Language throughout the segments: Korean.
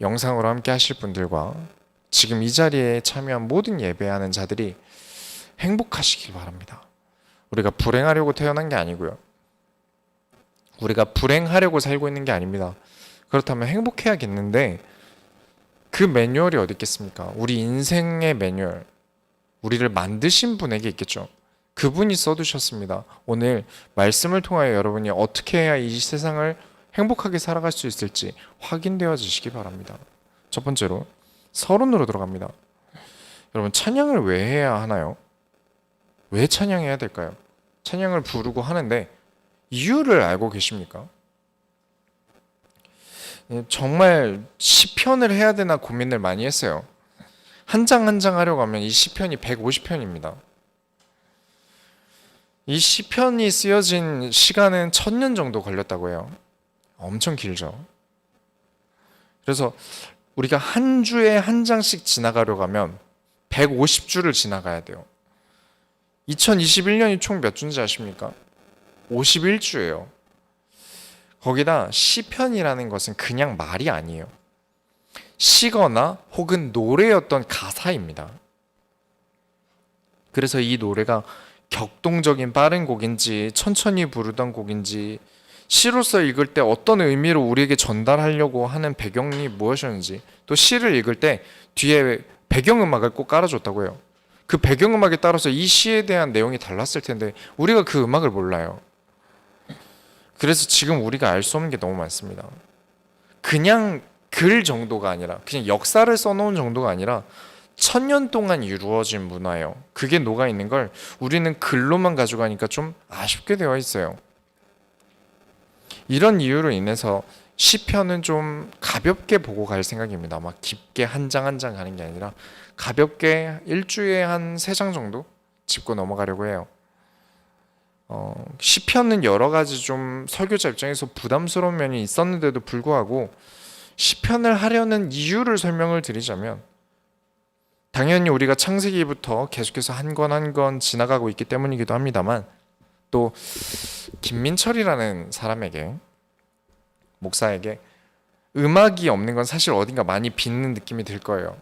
영상으로 함께 하실 분들과 지금 이 자리에 참여한 모든 예배하는 자들이 행복하시길 바랍니다. 우리가 불행하려고 태어난 게 아니고요. 우리가 불행하려고 살고 있는 게 아닙니다. 그렇다면 행복해야겠는데 그 매뉴얼이 어디 있겠습니까? 우리 인생의 매뉴얼, 우리를 만드신 분에게 있겠죠. 그분이 써두셨습니다. 오늘 말씀을 통하여 여러분이 어떻게 해야 이 세상을 행복하게 살아갈 수 있을지 확인되어지시기 바랍니다. 첫 번째로 서론으로 들어갑니다. 여러분 찬양을 왜 해야 하나요? 왜 찬양해야 될까요? 찬양을 부르고 하는데 이유를 알고 계십니까? 예, 정말 시편을 해야 되나 고민을 많이 했어요. 한 장 한 장 하려고 하면 이 시편이 150편입니다. 이 시편이 쓰여진 시간은 천년 정도 걸렸다고 해요. 엄청 길죠. 그래서 우리가 한 주에 한 장씩 지나가려고 하면 150주를 지나가야 돼요. 2021년이 총 몇 주인지 아십니까? 51주예요. 거기다 시편이라는 것은 그냥 말이 아니에요. 시거나 혹은 노래였던 가사입니다. 그래서 이 노래가 격동적인 빠른 곡인지 천천히 부르던 곡인지 시로서 읽을 때 어떤 의미로 우리에게 전달하려고 하는 배경이 무엇이었는지 또 시를 읽을 때 뒤에 배경음악을 꼭 깔아줬다고 해요. 그 배경음악에 따라서 이 시에 대한 내용이 달랐을 텐데 우리가 그 음악을 몰라요. 그래서 지금 우리가 알 수 없는 게 너무 많습니다. 그냥 글 정도가 아니라 그냥 역사를 써놓은 정도가 아니라 천년 동안 이루어진 문화예요. 그게 녹아 있는 걸 우리는 글로만 가져가니까 좀 아쉽게 되어 있어요. 이런 이유로 인해서 시편은 좀 가볍게 보고 갈 생각입니다. 막 깊게 한 장 한 장 가는 게 아니라 가볍게 일주에 한 세 장 정도 짚고 넘어가려고 해요. 어, 시편은 여러 가지 좀 설교자 입장에서 부담스러운 면이 있었는데도 불구하고 시편을 하려는 이유를 설명을 드리자면 당연히 우리가 창세기부터 계속해서 한 권 한 권 지나가고 있기 때문이기도 합니다만 또 김민철이라는 사람에게 목사에게 음악이 없는 건 사실 어딘가 많이 빚는 느낌이 들 거예요.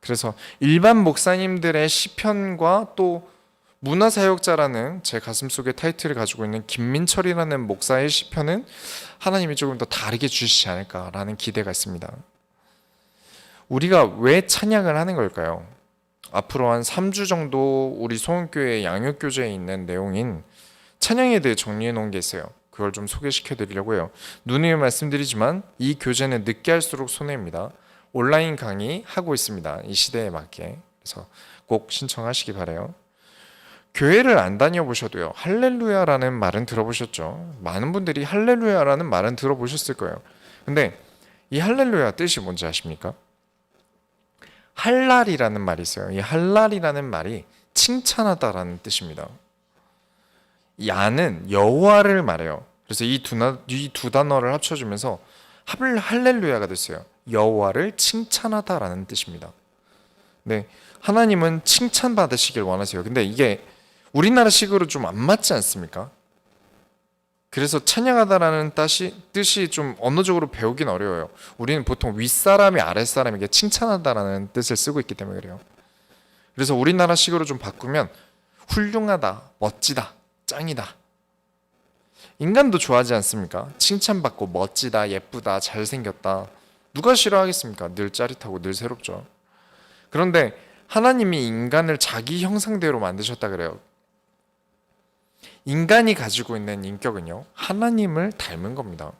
그래서 일반 목사님들의 시편과 또 문화사역자라는 제 가슴속에 타이틀을 가지고 있는 김민철이라는 목사의 시편은 하나님이 조금 더 다르게 주시지 않을까라는 기대가 있습니다. 우리가 왜 찬양을 하는 걸까요? 앞으로 한 3주 정도 우리 소원교회 양육교재에 있는 내용인 찬양에 대해 정리해 놓은 게 있어요. 그걸 좀 소개시켜 드리려고 해요. 누누이 말씀드리지만 이 교재는 늦게 할수록 손해입니다. 온라인 강의 하고 있습니다. 이 시대에 맞게. 그래서 꼭 신청하시기 바래요. 교회를 안 다녀보셔도요. 할렐루야라는 말은 들어보셨죠? 많은 분들이 할렐루야라는 말은 들어보셨을 거예요. 근데 이 할렐루야 뜻이 뭔지 아십니까? 할랄이라는 말이 있어요. 이 할랄이라는 말이 칭찬하다라는 뜻입니다. 야는 여호와를 말해요. 그래서 이 두 단어를 합쳐주면서 합을 할렐루야가 됐어요. 여호와를 칭찬하다라는 뜻입니다. 네, 하나님은 칭찬 받으시길 원하세요. 근데 이게 우리나라식으로 좀 안 맞지 않습니까? 그래서 찬양하다라는 뜻이, 뜻이 좀 언어적으로 배우긴 어려워요. 우리는 보통 윗사람이 아랫사람에게 칭찬하다라는 뜻을 쓰고 있기 때문에 그래요. 그래서 우리나라식으로 좀 바꾸면 훌륭하다, 멋지다, 짱이다. 인간도 좋아하지 않습니까? 칭찬받고 멋지다, 예쁘다, 잘생겼다. 누가 싫어하겠습니까? 늘 짜릿하고 늘 새롭죠. 그런데 하나님이 인간을 자기 형상대로 만드셨다 그래요. 인간이 가지고 있는 인격은요, 하나님을 닮은 겁니다.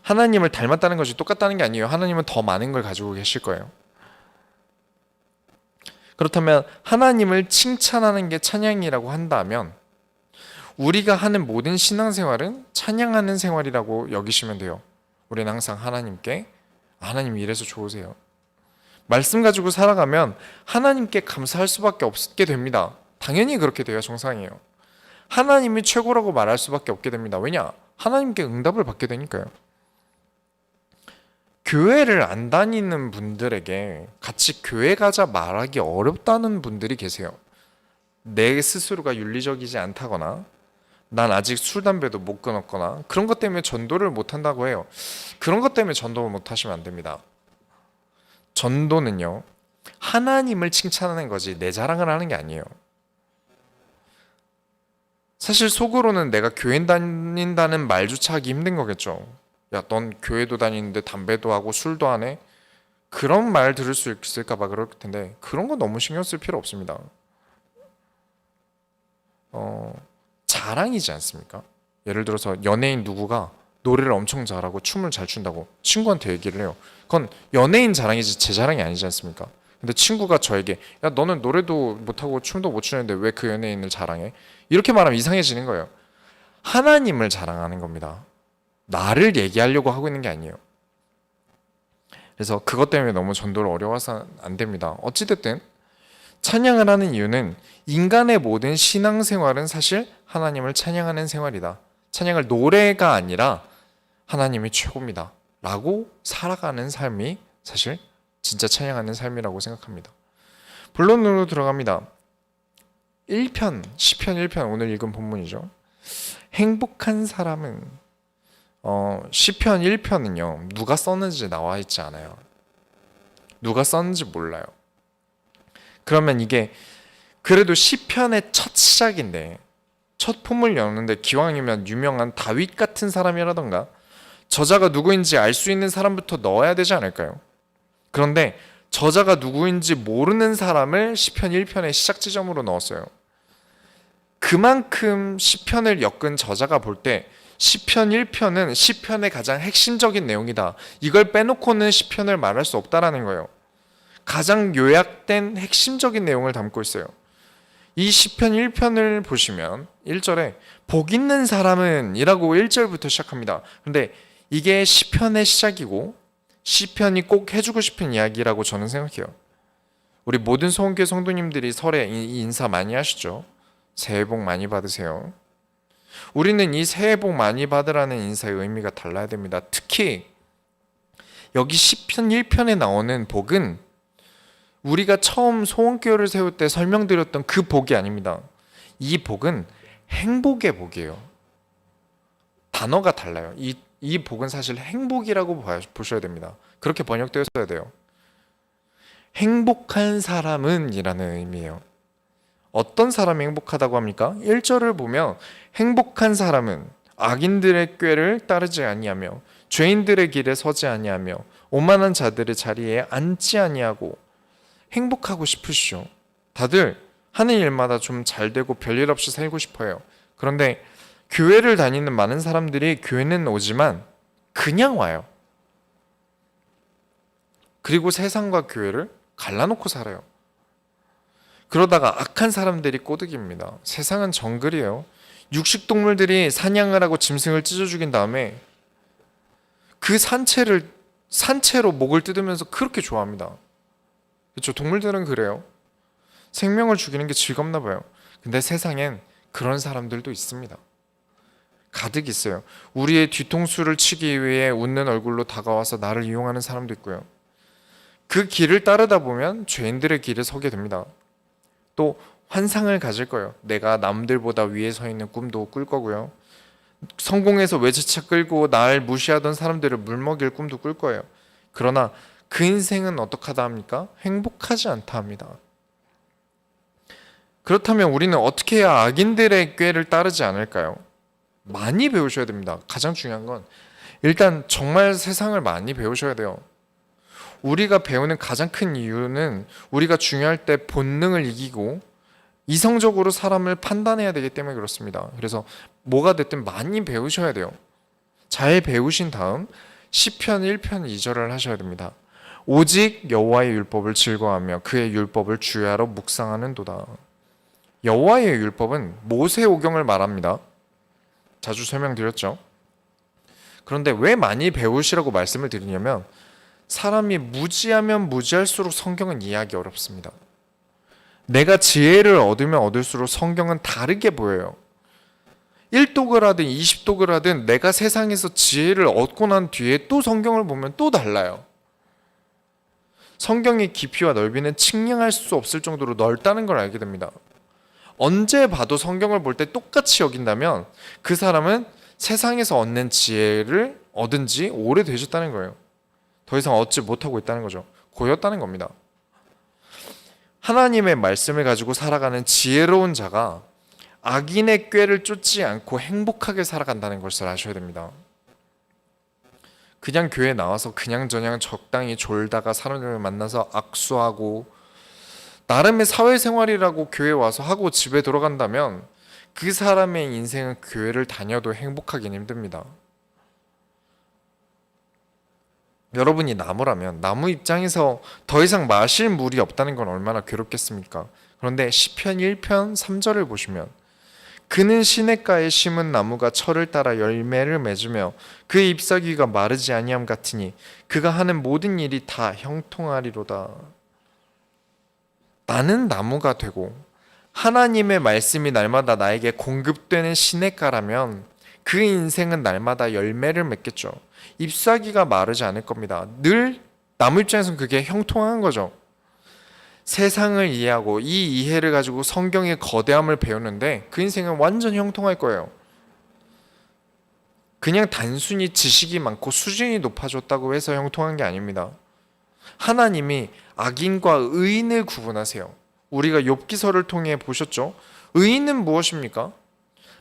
하나님을 닮았다는 것이 똑같다는 게 아니에요. 하나님은 더 많은 걸 가지고 계실 거예요. 그렇다면 하나님을 칭찬하는 게 찬양이라고 한다면 우리가 하는 모든 신앙생활은 찬양하는 생활이라고 여기시면 돼요. 우리는 항상 하나님께 하나님 이래서 좋으세요. 말씀 가지고 살아가면 하나님께 감사할 수밖에 없게 됩니다. 당연히 그렇게 돼야 정상이에요. 하나님이 최고라고 말할 수밖에 없게 됩니다. 왜냐? 하나님께 응답을 받게 되니까요. 교회를 안 다니는 분들에게 같이 교회 가자 말하기 어렵다는 분들이 계세요. 내 스스로가 윤리적이지 않다거나 난 아직 술 담배도 못 끊었거나 그런 것 때문에 전도를 못 한다고 해요. 그런 것 때문에 전도를 못 하시면 안 됩니다. 전도는요. 하나님을 칭찬하는 거지 내 자랑을 하는 게 아니에요. 사실 속으로는 내가 교회 다닌다는 말조차 하기 힘든 거겠죠. 야, 넌 교회도 다니는데 담배도 하고 술도 하네? 그런 말 들을 수 있을까 봐 그럴 텐데 그런 거 너무 신경 쓸 필요 없습니다. 어, 자랑이지 않습니까? 예를 들어서 연예인 누구가 노래를 엄청 잘하고 춤을 잘 춘다고 친구한테 얘기를 해요. 그건 연예인 자랑이지 제 자랑이 아니지 않습니까? 근데 친구가 저에게 야 너는 노래도 못하고 춤도 못 추는데 왜 그 연예인을 자랑해? 이렇게 말하면 이상해지는 거예요. 하나님을 자랑하는 겁니다. 나를 얘기하려고 하고 있는 게 아니에요. 그래서 그것 때문에 너무 전도를 어려워서 안 됩니다. 어찌됐든 찬양을 하는 이유는 인간의 모든 신앙생활은 사실 하나님을 찬양하는 생활이다. 찬양을 노래가 아니라 하나님이 최고입니다. 라고 살아가는 삶이 사실 진짜 찬양하는 삶이라고 생각합니다. 본론으로 들어갑니다. 1편, 10편 1편 오늘 읽은 본문이죠. 행복한 사람은 어, 10편 1편은요. 누가 썼는지 나와 있지 않아요. 누가 썼는지 몰라요. 그러면 이게 그래도 시편의 첫 시작인데 첫 폼을 여는데 기왕이면 유명한 다윗 같은 사람이라던가 저자가 누구인지 알 수 있는 사람부터 넣어야 되지 않을까요? 그런데 저자가 누구인지 모르는 사람을 시편 1편의 시작 지점으로 넣었어요. 그만큼 시편을 엮은 저자가 볼 때 시편 1편은 시편의 가장 핵심적인 내용이다. 이걸 빼놓고는 시편을 말할 수 없다라는 거예요. 가장 요약된 핵심적인 내용을 담고 있어요. 이 시편 1편을 보시면 1절에 복 있는 사람은 이라고 1절부터 시작합니다. 근데 이게 시편의 시작이고 시편이 꼭 해주고 싶은 이야기라고 저는 생각해요. 우리 모든 소원교회 성도님들이 설에 이- 인사 많이 하시죠. 새해 복 많이 받으세요. 우리는 이 새해 복 많이 받으라는 인사의 의미가 달라야 됩니다. 특히 여기 시편 1편에 나오는 복은 우리가 처음 소원교회를 세울 때 설명드렸던 그 복이 아닙니다. 이 복은 행복의 복이에요. 단어가 달라요. 이, 이 복은 사실 행복이라고 봐- 보셔야 됩니다. 그렇게 번역되어야 돼요. 행복한 사람은 이라는 의미예요. 어떤 사람이 행복하다고 합니까? 1절을 보면 행복한 사람은 악인들의 꾀를 따르지 아니하며 죄인들의 길에 서지 아니하며 오만한 자들의 자리에 앉지 아니하고 행복하고 싶으시죠. 다들 하는 일마다 좀 잘 되고 별일 없이 살고 싶어요. 그런데 교회를 다니는 많은 사람들이 교회는 오지만 그냥 와요. 그리고 세상과 교회를 갈라놓고 살아요. 그러다가 악한 사람들이 꼬드깁니다. 세상은 정글이에요. 육식 동물들이 사냥을 하고 짐승을 찢어 죽인 다음에 그 산채를 산채로 목을 뜯으면서 그렇게 좋아합니다. 그렇죠. 동물들은 그래요. 생명을 죽이는 게 즐겁나 봐요. 근데 세상엔 그런 사람들도 있습니다. 가득 있어요. 우리의 뒤통수를 치기 위해 웃는 얼굴로 다가와서 나를 이용하는 사람도 있고요. 그 길을 따르다 보면 죄인들의 길에 서게 됩니다. 또 환상을 가질 거예요. 내가 남들보다 위에 서 있는 꿈도 꿀 거고요. 성공해서 외제차 끌고 날 무시하던 사람들을 물먹일 꿈도 꿀 거예요. 그러나 그 인생은 어떡하다 합니까? 행복하지 않다 합니다. 그렇다면 우리는 어떻게 해야 악인들의 꾀를 따르지 않을까요? 많이 배우셔야 됩니다. 가장 중요한 건 일단 정말 세상을 많이 배우셔야 돼요. 우리가 배우는 가장 큰 이유는 우리가 중요할 때 본능을 이기고 이성적으로 사람을 판단해야 되기 때문에 그렇습니다. 그래서 뭐가 됐든 많이 배우셔야 돼요. 잘 배우신 다음 시편 1편 2절을 하셔야 됩니다. 오직 여호와의 율법을 즐거워하며 그의 율법을 주야로 묵상하는도다. 여호와의 율법은 모세 오경을 말합니다. 자주 설명드렸죠. 그런데 왜 많이 배우시라고 말씀을 드리냐면 사람이 무지하면 무지할수록 성경은 이해하기 어렵습니다. 내가 지혜를 얻으면 얻을수록 성경은 다르게 보여요. 1독을 하든 20독을 하든 내가 세상에서 지혜를 얻고 난 뒤에 또 성경을 보면 또 달라요. 성경의 깊이와 넓이는 측량할 수 없을 정도로 넓다는 걸 알게 됩니다. 언제 봐도 성경을 볼 때 똑같이 여긴다면 그 사람은 세상에서 얻는 지혜를 얻은 지 오래되셨다는 거예요. 더 이상 얻지 못하고 있다는 거죠. 고였다는 겁니다. 하나님의 말씀을 가지고 살아가는 지혜로운 자가 악인의 꾀를 쫓지 않고 행복하게 살아간다는 것을 아셔야 됩니다. 그냥 교회 나와서 그냥 저냥 적당히 졸다가 사람들을 만나서 악수하고 나름의 사회생활이라고 교회 와서 하고 집에 돌아간다면 그 사람의 인생은 교회를 다녀도 행복하긴 힘듭니다. 여러분이 나무라면 나무 입장에서 더 이상 마실 물이 없다는 건 얼마나 괴롭겠습니까? 그런데 시편 1편 3절을 보시면 그는 시냇가에 심은 나무가 철을 따라 열매를 맺으며 그 잎사귀가 마르지 아니함 같으니 그가 하는 모든 일이 다 형통하리로다. 나는 나무가 되고 하나님의 말씀이 날마다 나에게 공급되는 시냇가라면 그 인생은 날마다 열매를 맺겠죠. 잎사귀가 마르지 않을 겁니다. 늘 나무 입장에서는 그게 형통한 거죠. 세상을 이해하고 이 이해를 가지고 성경의 거대함을 배우는데 그 인생은 완전 형통할 거예요. 그냥 단순히 지식이 많고 수준이 높아졌다고 해서 형통한 게 아닙니다. 하나님이 악인과 의인을 구분하세요. 우리가 욥기서를 통해 보셨죠? 의인은 무엇입니까?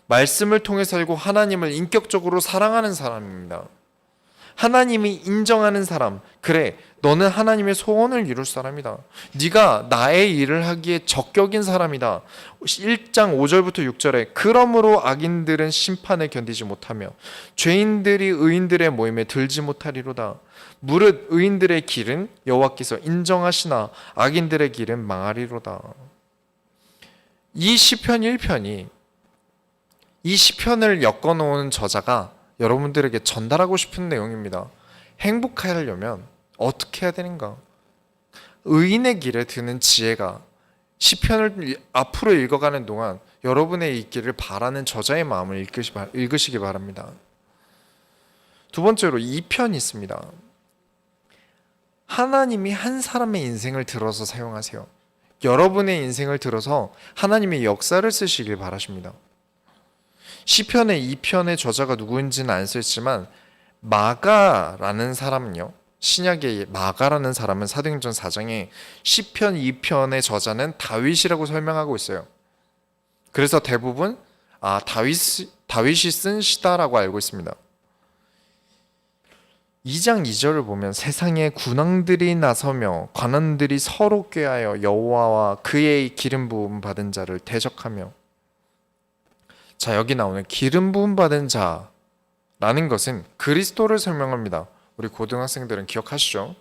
말씀을 통해 살고 하나님을 인격적으로 사랑하는 사람입니다. 하나님이 인정하는 사람. 그래, 너는 하나님의 소원을 이룰 사람이다. 네가 나의 일을 하기에 적격인 사람이다. 1장 5절부터 6절에 그러므로 악인들은 심판을 견디지 못하며 죄인들이 의인들의 모임에 들지 못하리로다. 무릇 의인들의 길은 여호와께서 인정하시나 악인들의 길은 망하리로다. 이 시편 1편이 이 시편을 엮어 놓은 저자가 여러분들에게 전달하고 싶은 내용입니다. 행복하려면 어떻게 해야 되는가? 의인의 길에 드는 지혜가 시편을 앞으로 읽어가는 동안 여러분의 있기를 바라는 저자의 마음을 읽으시, 읽으시기 바랍니다. 두 번째로 2편이 있습니다. 하나님이 한 사람의 인생을 들어서 사용하세요. 여러분의 인생을 들어서 하나님의 역사를 쓰시길 바라십니다. 시편의 2편의 저자가 누구인지는 안 써있지만 마가라는 사람은요. 신약의 마가라는 사람은 사도행전 4장에 시편 2편의 저자는 다윗이라고 설명하고 있어요. 그래서 대부분 아 다윗 다윗이 쓴 시다라고 알고 있습니다. 2장 2절을 보면 세상에 군왕들이 나서며 관원들이 서로 꾀하여 여호와와 그의 기름 부음 받은 자를 대적하며 자 여기 나오는 기름 부음 받은 자라는 것은 그리스도를 설명합니다. 우리 고등학생들은 기억하시죠?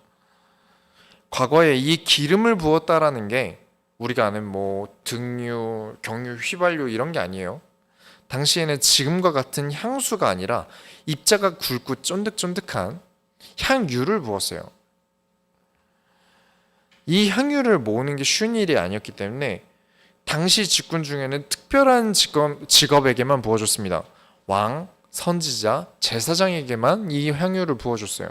과거에 이 기름을 부었다라는 게 우리가 아는 뭐 등유, 경유, 휘발유 이런 게 아니에요. 당시에는 지금과 같은 향수가 아니라 입자가 굵고 쫀득쫀득한 향유를 부었어요. 이 향유를 모으는 게 쉬운 일이 아니었기 때문에 당시 직군 중에는 특별한 직업, 직업에게만 부어줬습니다. 왕, 선지자, 제사장에게만 이 향유를 부어줬어요.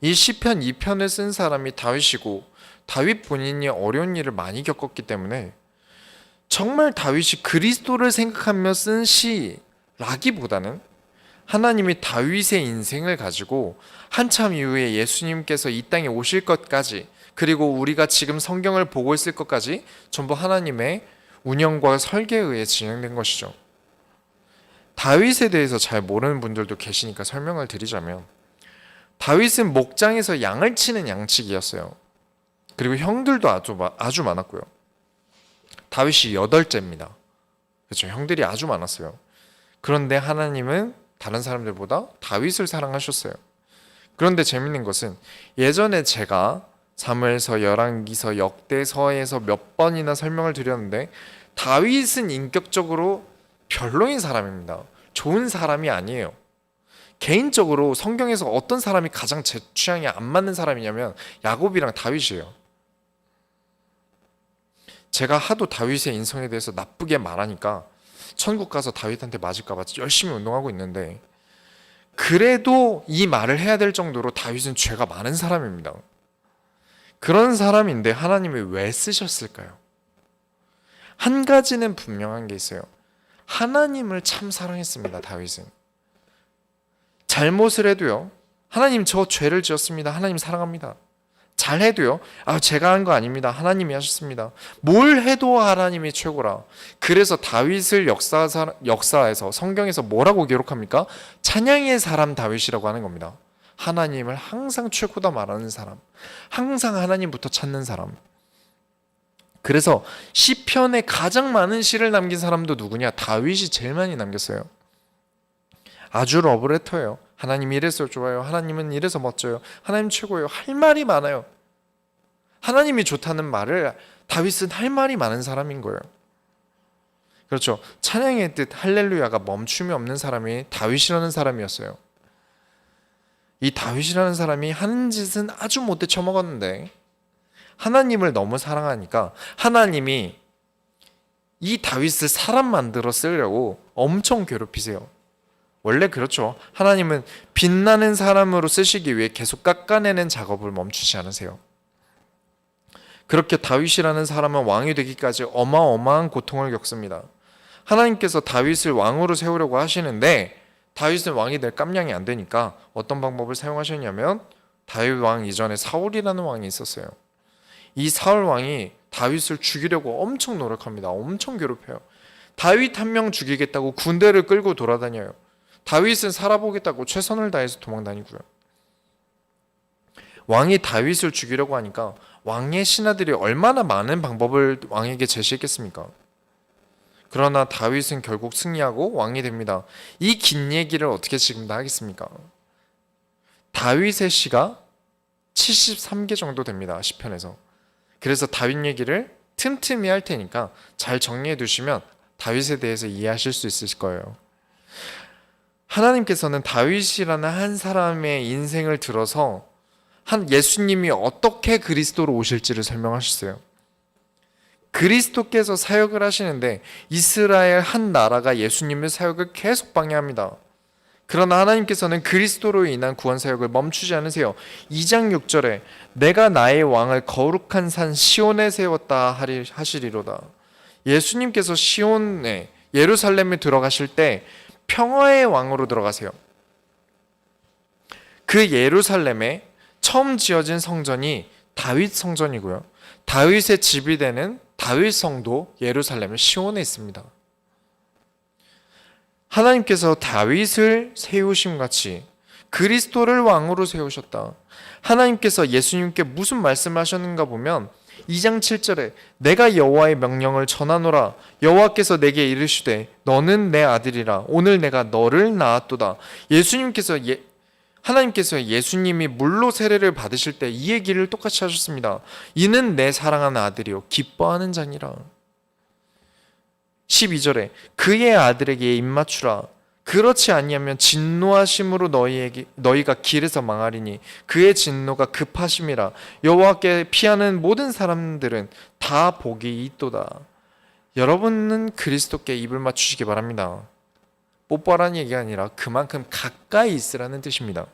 이 시편 2편을 쓴 사람이 다윗이고 다윗 본인이 어려운 일을 많이 겪었기 때문에 정말 다윗이 그리스도를 생각하며 쓴 시라기보다는 하나님이 다윗의 인생을 가지고 한참 이후에 예수님께서 이 땅에 오실 것까지 그리고 우리가 지금 성경을 보고 있을 것까지 전부 하나님의 운영과 설계에 의해 진행된 것이죠. 다윗에 대해서 잘 모르는 분들도 계시니까 설명을 드리자면 다윗은 목장에서 양을 치는 양치기였어요. 그리고 형들도 아주 아주 많았고요. 다윗이 여덟째입니다. 그렇죠. 형들이 아주 많았어요. 그런데 하나님은 다른 사람들보다 다윗을 사랑하셨어요. 그런데 재밌는 것은 예전에 제가 사무엘서, 열왕기서, 역대서에서 몇 번이나 설명을 드렸는데 다윗은 인격적으로 별로인 사람입니다. 좋은 사람이 아니에요. 개인적으로 성경에서 어떤 사람이 가장 제 취향에 안 맞는 사람이냐면 야곱이랑 다윗이에요. 제가 하도 다윗의 인성에 대해서 나쁘게 말하니까 천국 가서 다윗한테 맞을까봐 열심히 운동하고 있는데 그래도 이 말을 해야 될 정도로 다윗은 죄가 많은 사람입니다. 그런 사람인데 하나님이 왜 쓰셨을까요? 한 가지는 분명한 게 있어요. 하나님을 참 사랑했습니다. 다윗은 잘못을 해도요. 하나님 저 죄를 지었습니다. 하나님 사랑합니다. 잘 해도요. 아 제가 한 거 아닙니다. 하나님이 하셨습니다. 뭘 해도 하나님이 최고라. 그래서 다윗을 역사 역사에서 성경에서 뭐라고 기록합니까? 찬양의 사람 다윗이라고 하는 겁니다. 하나님을 항상 최고다 말하는 사람, 항상 하나님부터 찾는 사람. 그래서 시편에 가장 많은 시를 남긴 사람도 누구냐? 다윗이 제일 많이 남겼어요. 아주 러브레터예요. 하나님 이래서 좋아요. 하나님은 이래서 멋져요. 하나님 최고예요. 할 말이 많아요. 하나님이 좋다는 말을 다윗은 할 말이 많은 사람인 거예요. 그렇죠. 찬양의 뜻 할렐루야가 멈춤이 없는 사람이 다윗이라는 사람이었어요. 이 다윗이라는 사람이 하는 짓은 아주 못돼 처먹었는데 하나님을 너무 사랑하니까 하나님이 이 다윗을 사람 만들어 쓰려고 엄청 괴롭히세요. 원래 그렇죠. 하나님은 빛나는 사람으로 쓰시기 위해 계속 깎아내는 작업을 멈추지 않으세요. 그렇게 다윗이라는 사람은 왕이 되기까지 어마어마한 고통을 겪습니다. 하나님께서 다윗을 왕으로 세우려고 하시는데 다윗은 왕이 될 깜냥이 안 되니까 어떤 방법을 사용하셨냐면 다윗 왕 이전에 사울이라는 왕이 있었어요. 이 사울 왕이 다윗을 죽이려고 엄청 노력합니다. 엄청 괴롭혀요. 다윗 한 명 죽이겠다고 군대를 끌고 돌아다녀요. 다윗은 살아보겠다고 최선을 다해서 도망다니고요. 왕이 다윗을 죽이려고 하니까 왕의 신하들이 얼마나 많은 방법을 왕에게 제시했겠습니까? 그러나 다윗은 결국 승리하고 왕이 됩니다. 이 긴 얘기를 어떻게 지금 다 하겠습니까? 다윗의 시가 73개 정도 됩니다. 시편에서. 그래서 다윗 얘기를 틈틈이 할 테니까 잘 정리해 두시면 다윗에 대해서 이해하실 수 있을 거예요. 하나님께서는 다윗이라는 한 사람의 인생을 들어서 한 예수님이 어떻게 그리스도로 오실지를 설명하셨어요. 그리스도께서 사역을 하시는데 이스라엘 한 나라가 예수님의 사역을 계속 방해합니다. 그러나 하나님께서는 그리스도로 인한 구원 사역을 멈추지 않으세요. 2장 6절에 내가 나의 왕을 거룩한 산 시온에 세웠다 하시리로다. 예수님께서 시온에 예루살렘에 들어가실 때 평화의 왕으로 들어가세요. 그 예루살렘에 처음 지어진 성전이 다윗 성전이고요. 다윗의 집이 되는 다윗 성도 예루살렘의 시온에 있습니다. 하나님께서 다윗을 세우심 같이 그리스도를 왕으로 세우셨다. 하나님께서 예수님께 무슨 말씀하셨는가 보면 2장 7절에 내가 여호와의 명령을 전하노라 여호와께서 내게 이르시되 너는 내 아들이라 오늘 내가 너를 낳았도다. 예수님께서 예, 하나님께서 예수님이 물로 세례를 받으실 때 이 얘기를 똑같이 하셨습니다. 이는 내 사랑하는 아들이요 기뻐하는 자니라. 12절에 그의 아들에게 입맞추라. 그렇지 아니하면 진노하심으로 너희에게 너희가 길에서 망하리니 그의 진노가 급하심이라 여호와께 피하는 모든 사람들은 다 복이 있도다. 여러분은 그리스도께 입을 맞추시기 바랍니다. 뽀뽀라는 얘기가 아니라 그만큼 가까이 있으라는 뜻입니다.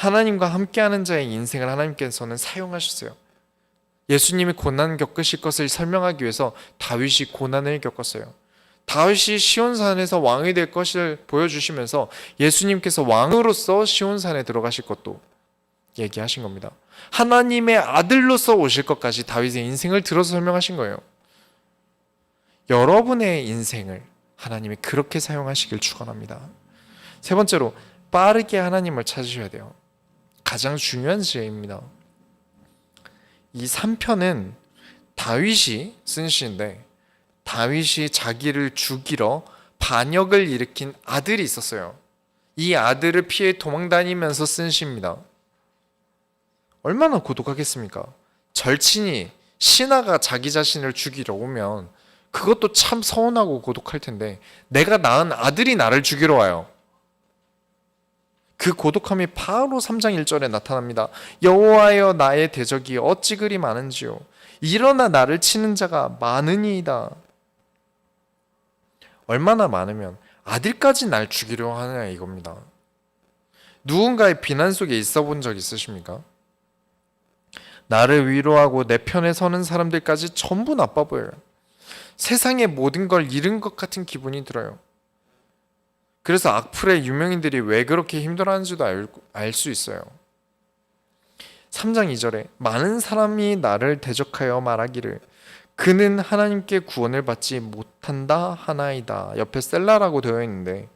하나님과 함께하는 자의 인생을 하나님께서는 사용하셨어요. 예수님이 고난 겪으실 것을 설명하기 위해서 다윗이 고난을 겪었어요. 다윗이 시온산에서 왕이 될 것을 보여주시면서 예수님께서 왕으로서 시온산에 들어가실 것도 얘기하신 겁니다. 하나님의 아들로서 오실 것까지 다윗의 인생을 들어서 설명하신 거예요. 여러분의 인생을 하나님이 그렇게 사용하시길 축원합니다. 세 번째로 빠르게 하나님을 찾으셔야 돼요. 가장 중요한 지혜입니다. 이 3편은 다윗이 쓴 시인데 다윗이 자기를 죽이러 반역을 일으킨 아들이 있었어요. 이 아들을 피해 도망다니면서 쓴 시입니다. 얼마나 고독하겠습니까? 절친이 신하가 자기 자신을 죽이러 오면 그것도 참 서운하고 고독할 텐데 내가 낳은 아들이 나를 죽이러 와요. 그 고독함이 바로 3장 1절에 나타납니다. 여호와여 나의 대적이 어찌 그리 많은지요. 일어나 나를 치는 자가 많으니이다. 얼마나 많으면 아들까지 날 죽이려 하느냐 이겁니다. 누군가의 비난 속에 있어 본 적 있으십니까? 나를 위로하고 내 편에 서는 사람들까지 전부 나빠 보여요. 세상의 모든 걸 잃은 것 같은 기분이 들어요. 그래서 악플의 유명인들이 왜 그렇게 힘들어하는지도 알 수 있어요. 3장 2절에 많은 사람이 나를 대적하여 말하기를 그는 하나님께 구원을 받지 못한다 하나이다. 옆에 셀라라고 되어 있는데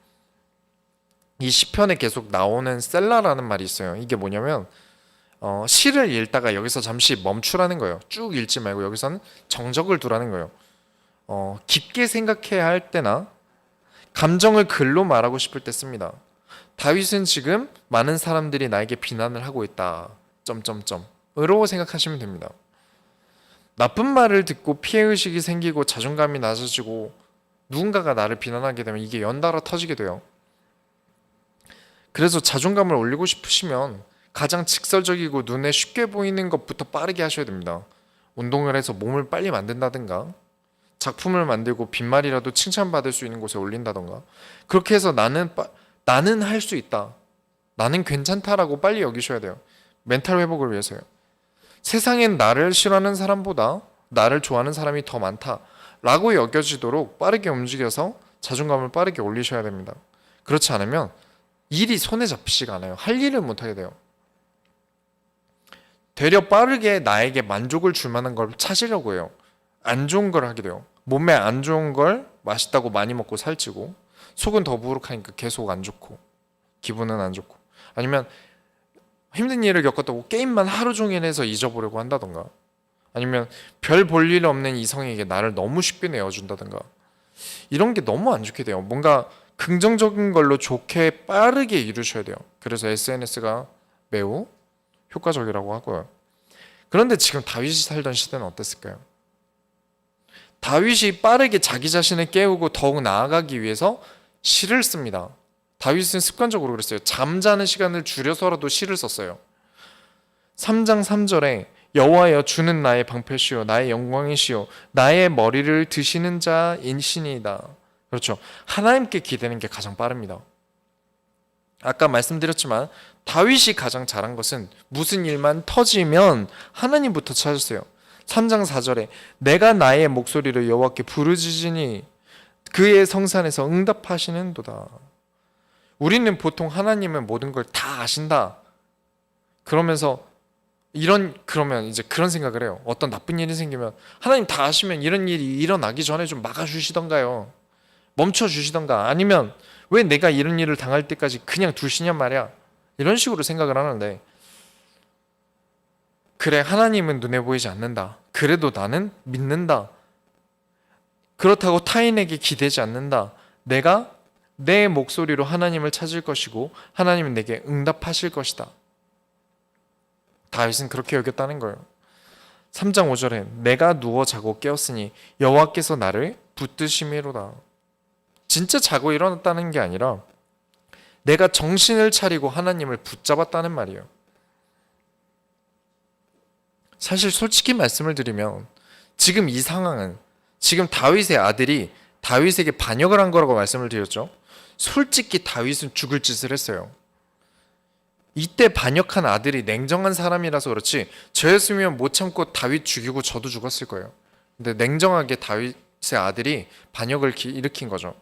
이 시편에 계속 나오는 셀라라는 말이 있어요. 이게 뭐냐면 어, 시를 읽다가 여기서 잠시 멈추라는 거예요. 쭉 읽지 말고 여기서는 정적을 두라는 거예요. 어, 깊게 생각해야 할 때나 감정을 글로 말하고 싶을 때 씁니다. 다윗은 지금 많은 사람들이 나에게 비난을 하고 있다. 점점점으로 생각하시면 됩니다. 나쁜 말을 듣고 피해 의식이 생기고 자존감이 낮아지고 누군가가 나를 비난하게 되면 이게 연달아 터지게 돼요. 그래서 자존감을 올리고 싶으시면 가장 직설적이고 눈에 쉽게 보이는 것부터 빠르게 하셔야 됩니다. 운동을 해서 몸을 빨리 만든다든가 작품을 만들고 빈말이라도 칭찬받을 수 있는 곳에 올린다던가 그렇게 해서 나는 빠, 나는 할 수 있다. 나는 괜찮다라고 빨리 여기셔야 돼요. 멘탈 회복을 위해서요. 세상엔 나를 싫어하는 사람보다 나를 좋아하는 사람이 더 많다라고 여겨지도록 빠르게 움직여서 자존감을 빠르게 올리셔야 됩니다. 그렇지 않으면 일이 손에 잡히지가 않아요. 할 일을 못 하게 돼요. 되려 빠르게 나에게 만족을 줄 만한 걸 찾으려고 해요. 안 좋은 걸 하게 돼요. 몸에 안 좋은 걸 맛있다고 많이 먹고 살찌고 속은 더부룩하니까 계속 안 좋고 기분은 안 좋고 아니면 힘든 일을 겪었다고 게임만 하루 종일 해서 잊어보려고 한다던가 아니면 별 볼 일 없는 이성에게 나를 너무 쉽게 내어준다던가 이런 게 너무 안 좋게 돼요. 뭔가 긍정적인 걸로 좋게 빠르게 이루셔야 돼요. 그래서 SNS가 매우 효과적이라고 하고요. 그런데 지금 다윗이 살던 시대는 어땠을까요? 다윗이 빠르게 자기 자신을 깨우고 더욱 나아가기 위해서 시를 씁니다. 다윗은 습관적으로 그랬어요. 잠자는 시간을 줄여서라도 시를 썼어요. 3장 3절에 여호와여 주는 나의 방패시요 나의 영광이시요 나의 머리를 드시는 자 인신이다. 그렇죠. 하나님께 기대는 게 가장 빠릅니다. 아까 말씀드렸지만 다윗이 가장 잘한 것은 무슨 일만 터지면 하나님부터 찾았어요. 3장 4절에 내가 나의 목소리를 여호와께 부르짖으니 그의 성산에서 응답하시는도다. 우리는 보통 하나님은 모든 걸 다 아신다. 그러면서 이런 그러면 이제 그런 생각을 해요. 어떤 나쁜 일이 생기면 하나님 다 아시면 이런 일이 일어나기 전에 좀 막아 주시던가요. 멈춰 주시던가 아니면 왜 내가 이런 일을 당할 때까지 그냥 두시냔 말이야. 이런 식으로 생각을 하는데 그래 하나님은 눈에 보이지 않는다. 그래도 나는 믿는다. 그렇다고 타인에게 기대지 않는다. 내가 내 목소리로 하나님을 찾을 것이고 하나님은 내게 응답하실 것이다. 다윗은 그렇게 여겼다는 거예요. 3장 5절에 내가 누워 자고 깨었으니 여호와께서 나를 붙드심이로다. 진짜 자고 일어났다는 게 아니라 내가 정신을 차리고 하나님을 붙잡았다는 말이에요. 사실 솔직히 말씀을 드리면 지금 이 상황은 지금 다윗의 아들이 다윗에게 반역을 한 거라고 말씀을 드렸죠. 솔직히 다윗은 죽을 짓을 했어요. 이때 반역한 아들이 냉정한 사람이라서 그렇지 저였으면 못 참고 다윗 죽이고 저도 죽었을 거예요. 근데 냉정하게 다윗의 아들이 반역을 일으킨 거죠.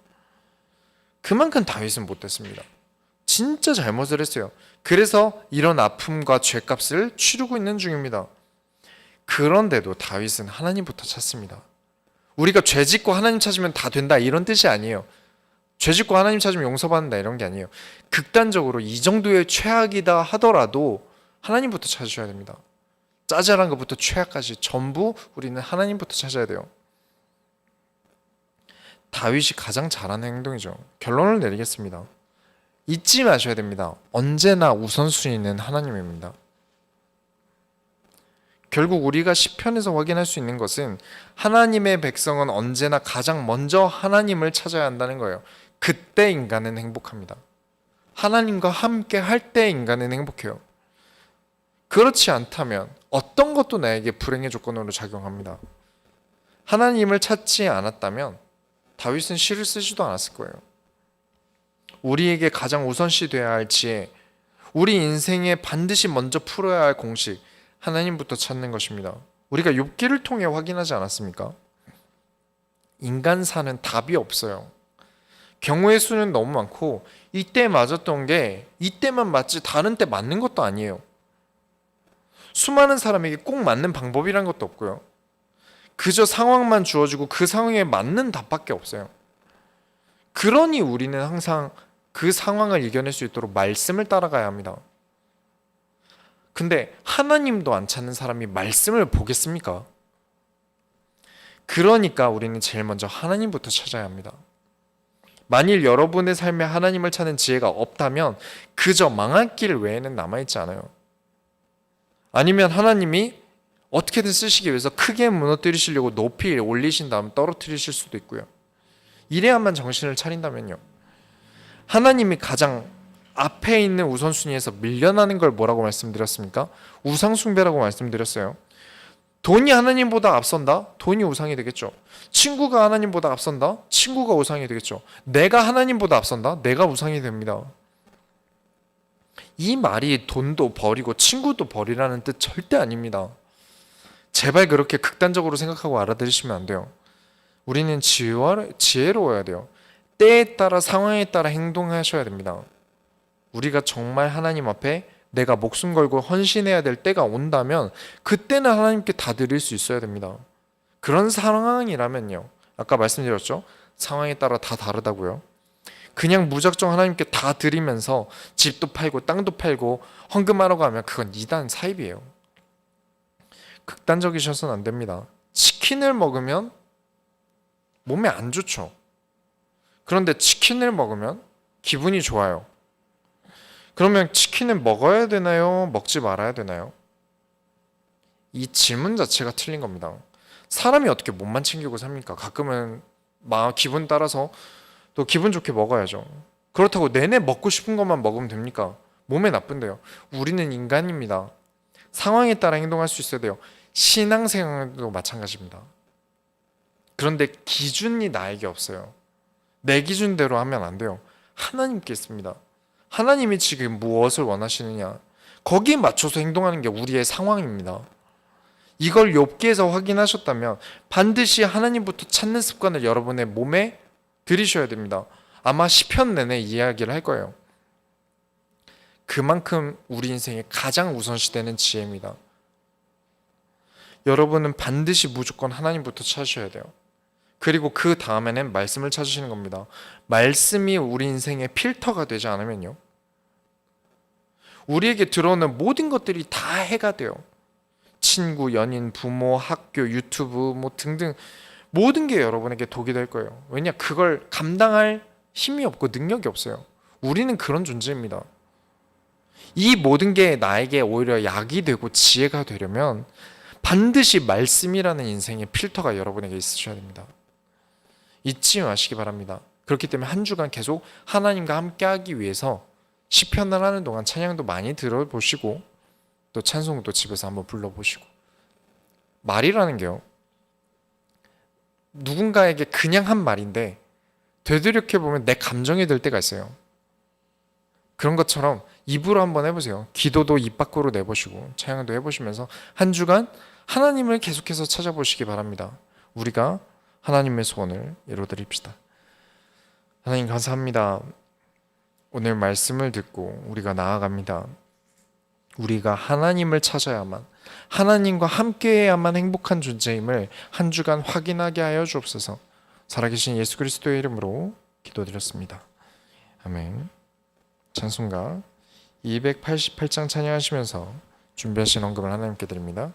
그만큼 다윗은 못됐습니다. 진짜 잘못을 했어요. 그래서 이런 아픔과 죄값을 치르고 있는 중입니다. 그런데도 다윗은 하나님부터 찾습니다. 우리가 죄 짓고 하나님 찾으면 다 된다 이런 뜻이 아니에요. 죄 짓고 하나님 찾으면 용서받는다 이런 게 아니에요. 극단적으로 이 정도의 최악이다 하더라도 하나님부터 찾으셔야 됩니다. 짜잘한 것부터 최악까지 전부 우리는 하나님부터 찾아야 돼요. 다윗이 가장 잘하는 행동이죠. 결론을 내리겠습니다. 잊지 마셔야 됩니다. 언제나 우선순위는 하나님입니다. 결국 우리가 시편에서 확인할 수 있는 것은 하나님의 백성은 언제나 가장 먼저 하나님을 찾아야 한다는 거예요. 그때 인간은 행복합니다. 하나님과 함께 할 때 인간은 행복해요. 그렇지 않다면 어떤 것도 나에게 불행의 조건으로 작용합니다. 하나님을 찾지 않았다면 다윗은 시를 쓰지도 않았을 거예요. 우리에게 가장 우선시 되어야 할 지혜, 우리 인생에 반드시 먼저 풀어야 할 공식, 하나님부터 찾는 것입니다. 우리가 욥기를 통해 확인하지 않았습니까? 인간 사는 답이 없어요. 경우의 수는 너무 많고 이때 맞았던 게 이때만 맞지 다른 때 맞는 것도 아니에요. 수많은 사람에게 꼭 맞는 방법이란 것도 없고요. 그저 상황만 주어지고 그 상황에 맞는 답밖에 없어요. 그러니 우리는 항상 그 상황을 이겨낼 수 있도록 말씀을 따라가야 합니다. 근데 하나님도 안 찾는 사람이 말씀을 보겠습니까? 그러니까 우리는 제일 먼저 하나님부터 찾아야 합니다. 만일 여러분의 삶에 하나님을 찾는 지혜가 없다면 그저 망할 길 외에는 남아있지 않아요. 아니면 하나님이 어떻게든 쓰시기 위해서 크게 무너뜨리시려고 높이 올리신 다음 떨어뜨리실 수도 있고요. 이래야만 정신을 차린다면요. 하나님이 가장 앞에 있는 우선순위에서 밀려나는 걸 뭐라고 말씀드렸습니까? 우상숭배라고 말씀드렸어요. 돈이 하나님보다 앞선다? 돈이 우상이 되겠죠. 친구가 하나님보다 앞선다? 친구가 우상이 되겠죠. 내가 하나님보다 앞선다? 내가 우상이 됩니다. 이 말이 돈도 버리고 친구도 버리라는 뜻 절대 아닙니다. 제발 그렇게 극단적으로 생각하고 알아들으시면 안 돼요. 우리는 지혜로워야 돼요. 때에 따라 상황에 따라 행동하셔야 됩니다. 우리가 정말 하나님 앞에 내가 목숨 걸고 헌신해야 될 때가 온다면 그때는 하나님께 다 드릴 수 있어야 됩니다. 그런 상황이라면요. 아까 말씀드렸죠. 상황에 따라 다 다르다고요. 그냥 무작정 하나님께 다 드리면서 집도 팔고 땅도 팔고 헌금하러 가면 그건 이단 사입이에요. 극단적이셔서는 안 됩니다. 치킨을 먹으면 몸에 안 좋죠. 그런데 치킨을 먹으면 기분이 좋아요. 그러면 치킨을 먹어야 되나요? 먹지 말아야 되나요? 이 질문 자체가 틀린 겁니다. 사람이 어떻게 몸만 챙기고 삽니까? 가끔은 마 기분 따라서 또 기분 좋게 먹어야죠. 그렇다고 내내 먹고 싶은 것만 먹으면 됩니까? 몸에 나쁜데요. 우리는 인간입니다. 상황에 따라 행동할 수 있어야 돼요. 신앙생활도 마찬가지입니다. 그런데 기준이 나에게 없어요. 내 기준대로 하면 안 돼요. 하나님께 있습니다. 하나님이 지금 무엇을 원하시느냐? 거기에 맞춰서 행동하는 게 우리의 상황입니다. 이걸 욥기에서 확인하셨다면 반드시 하나님부터 찾는 습관을 여러분의 몸에 들이셔야 됩니다. 아마 시편 내내 이야기를 할 거예요. 그만큼 우리 인생의 가장 우선시되는 지혜입니다. 여러분은 반드시 무조건 하나님부터 찾으셔야 돼요. 그리고 그 다음에는 말씀을 찾으시는 겁니다. 말씀이 우리 인생의 필터가 되지 않으면요. 우리에게 들어오는 모든 것들이 다 해가 돼요. 친구, 연인, 부모, 학교, 유튜브 뭐 등등 모든 게 여러분에게 독이 될 거예요. 왜냐 그걸 감당할 힘이 없고 능력이 없어요. 우리는 그런 존재입니다. 이 모든 게 나에게 오히려 약이 되고 지혜가 되려면 반드시 말씀이라는 인생의 필터가 여러분에게 있으셔야 됩니다. 잊지 마시기 바랍니다. 그렇기 때문에 한 주간 계속 하나님과 함께하기 위해서 시편을 하는 동안 찬양도 많이 들어보시고 또 찬송도 집에서 한번 불러보시고 말이라는 게요 누군가에게 그냥 한 말인데 되돌이켜 보면 내 감정이 될 때가 있어요. 그런 것처럼 입으로 한번 해보세요. 기도도 입 밖으로 내보시고 찬양도 해보시면서 한 주간 하나님을 계속해서 찾아보시기 바랍니다. 우리가 하나님의 소원을 이루어드립시다. 하나님 감사합니다. 오늘 말씀을 듣고 우리가 나아갑니다. 우리가 하나님을 찾아야만 하나님과 함께해야만 행복한 존재임을 한 주간 확인하게 하여 주옵소서. 살아계신 예수 그리스도의 이름으로 기도드렸습니다. 아멘. 찬송가 288장 찬양하시면서 준비하신 헌금을 하나님께 드립니다.